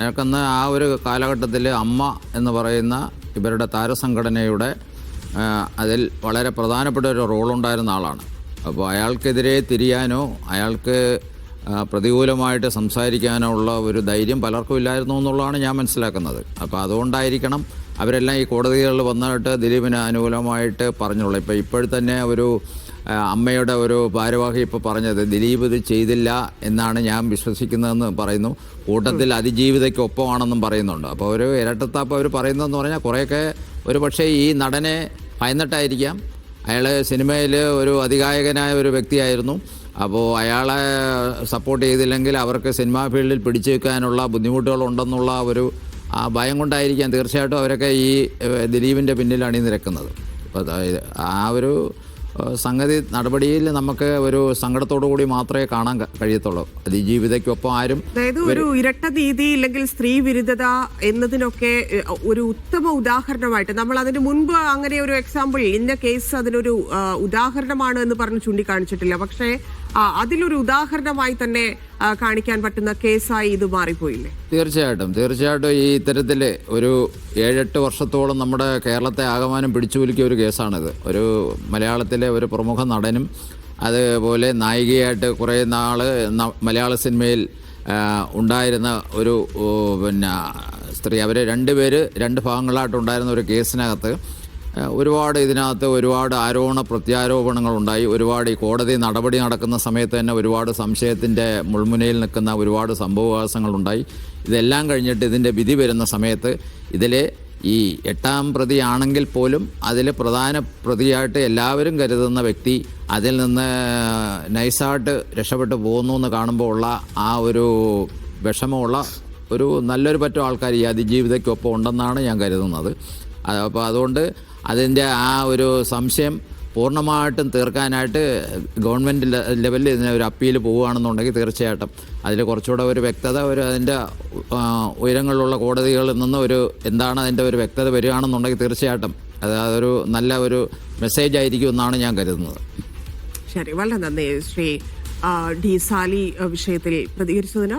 അയാൾക്കന്ന് ആ ഒരു കാലഘട്ടത്തിൽ അമ്മ എന്ന് പറയുന്ന ഇവരുടെ താരസംഘടനയുടെ അതിൽ വളരെ പ്രധാനപ്പെട്ട ഒരു റോളുണ്ടായിരുന്ന ആളാണ്. അപ്പോൾ അയാൾക്കെതിരെ തിരിയാനോ അയാൾക്ക് പ്രതികൂലമായിട്ട് സംസാരിക്കാനോ ഉള്ള ഒരു ധൈര്യം പലർക്കും ഇല്ലായിരുന്നു എന്നുള്ളതാണ് ഞാൻ മനസ്സിലാക്കുന്നത്. അപ്പോൾ അതുകൊണ്ടായിരിക്കണം അവരെല്ലാം ഈ കോടതികളിൽ വന്നിട്ട് ദിലീപിന് അനുകൂലമായിട്ട് പറഞ്ഞുള്ളൂ. ഇപ്പോൾ ഇപ്പോഴത്തന്നെ ഒരു അമ്മയുടെ ഒരു ഭാരവാഹി ഇപ്പോൾ പറഞ്ഞത് ദിലീപ് ഇത് ചെയ്തില്ല എന്നാണ് ഞാൻ വിശ്വസിക്കുന്നതെന്ന് പറയുന്നു. കൂട്ടത്തിൽ അതിജീവിതയ്ക്കൊപ്പമാണെന്നും പറയുന്നുണ്ട്. അപ്പോൾ ഒരു ഇരട്ടത്താപ്പ് അവർ പറയുന്നതെന്ന് പറഞ്ഞാൽ കുറേയൊക്കെ ഒരു പക്ഷേ ഈ നടനെ ഭയന്നിട്ടായിരിക്കാം. അയാൾ സിനിമയിൽ ഒരു അതികായകനായ ഒരു വ്യക്തിയായിരുന്നു. അപ്പോൾ അയാളെ സപ്പോർട്ട് ചെയ്തില്ലെങ്കിൽ അവർക്ക് സിനിമാ ഫീൽഡിൽ പിടിച്ചു വെക്കാനുള്ള ബുദ്ധിമുട്ടുകളുണ്ടെന്നുള്ള ഒരു ആ ഭയം കൊണ്ടായിരിക്കാം തീർച്ചയായിട്ടും അവരൊക്കെ ഈ ദിലീപിന്റെ പിന്നിൽ അണിനിരക്കുന്നത് അപ്പോൾ ആ ഒരു സംഗതി നടപടിയിൽ നമുക്ക് ഒരു സങ്കടത്തോടു കൂടി മാത്രമേ കാണാൻ കഴിയത്തുള്ളൂ. അതിജീവിതയ്ക്കൊപ്പം ആരും അതായത് ഒരു ഇരട്ട നീതി ഇല്ലെങ്കിൽ സ്ത്രീ വിരുദ്ധത എന്നതിനൊക്കെ ഒരു ഉത്തമ ഉദാഹരണമായിട്ട് നമ്മൾ അതിന് മുൻപ് അങ്ങനെ ഒരു എക്സാമ്പിൾ ഇന്ന കേസ് അതിനൊരു ഉദാഹരണമാണ് എന്ന് പറഞ്ഞ് ചൂണ്ടിക്കാണിച്ചിട്ടില്ല. പക്ഷേ അതിലൊരു ഉദാഹരണമായി തന്നെ കാണിക്കാൻ പറ്റുന്ന കേസായി ഇത് മാറിപ്പോയില്ലേ? തീർച്ചയായിട്ടും. തീർച്ചയായിട്ടും ഈ ഇത്തരത്തിൽ ഒരു ഏഴെട്ട് വർഷത്തോളം നമ്മുടെ കേരളത്തെ ആകമാനം പിടിച്ചുകുലുക്കിയ ഒരു കേസാണിത്. ഒരു മലയാളത്തിലെ ഒരു പ്രമുഖ നടനും അതുപോലെ നായികയായിട്ട് കുറേ നാൾ മലയാള സിനിമയിൽ ഉണ്ടായിരുന്ന ഒരു പിന്നെ സ്ത്രീ. അവർ രണ്ടുപേര് രണ്ട് ഭാഗങ്ങളായിട്ടുണ്ടായിരുന്ന ഒരു കേസിനകത്ത് ഒരുപാട് ഇതിനകത്ത് ഒരുപാട് ആരോപണ പ്രത്യാരോപണങ്ങളുണ്ടായി ഒരുപാട് ഈ കോടതി നടപടി നടക്കുന്ന സമയത്ത് തന്നെ ഒരുപാട് സംശയത്തിന്റെ മുൾമുനയിൽ നിൽക്കുന്ന ഒരുപാട് സംഭവവാസങ്ങളുണ്ടായി ഇതെല്ലാം കഴിഞ്ഞിട്ട് ഇതിന്റെ വിധി വരുന്ന സമയത്ത് ഇതിലെ ഈ എട്ടാം പ്രതിയാണെങ്കിൽ പോലും അതിൽ പ്രധാന പ്രതിയായിട്ട് എല്ലാവരും കരുതുന്ന വ്യക്തി അതിൽ നിന്ന് നൈസായിട്ട് രക്ഷപ്പെട്ടു പോകുന്നു എന്ന് കാണുമ്പോൾ ഉള്ള ആ ഒരു വിഷമമുള്ള ഒരു നല്ലൊരു പറ്റം ആൾക്കാർ ഈ അതിജീവിതയ്ക്കൊപ്പം ഉണ്ടെന്നാണ് ഞാൻ കരുതുന്നത്. അപ്പോൾ അതുകൊണ്ട് അതിന്റെ ആ ഒരു സംശയം പൂർണമായിട്ടും തീർക്കാനായിട്ട് ഗവൺമെന്റ് ലെവലിൽ ഇതിന് ഒരു അപ്പീൽ പോവുകയാണെന്നുണ്ടെങ്കിൽ തീർച്ചയായിട്ടും. അതിൽ കുറച്ചുകൂടെ ഒരു വ്യക്തത ഒരു അതിന്റെ ഉയരങ്ങളിലുള്ള കോടതികളിൽ നിന്ന് ഒരു എന്താണ് അതിന്റെ ഒരു വ്യക്തത വരികയാണെന്നുണ്ടെങ്കിൽ തീർച്ചയായിട്ടും അത് അതൊരു നല്ല ഒരു മെസ്സേജ് ആയിരിക്കും എന്നാണ് ഞാൻ കരുതുന്നത്. ശരി വളരെ നന്ദി ശ്രീ ഡി സാലി വിഷയത്തിൽ പ്രതികരിച്ചതിന്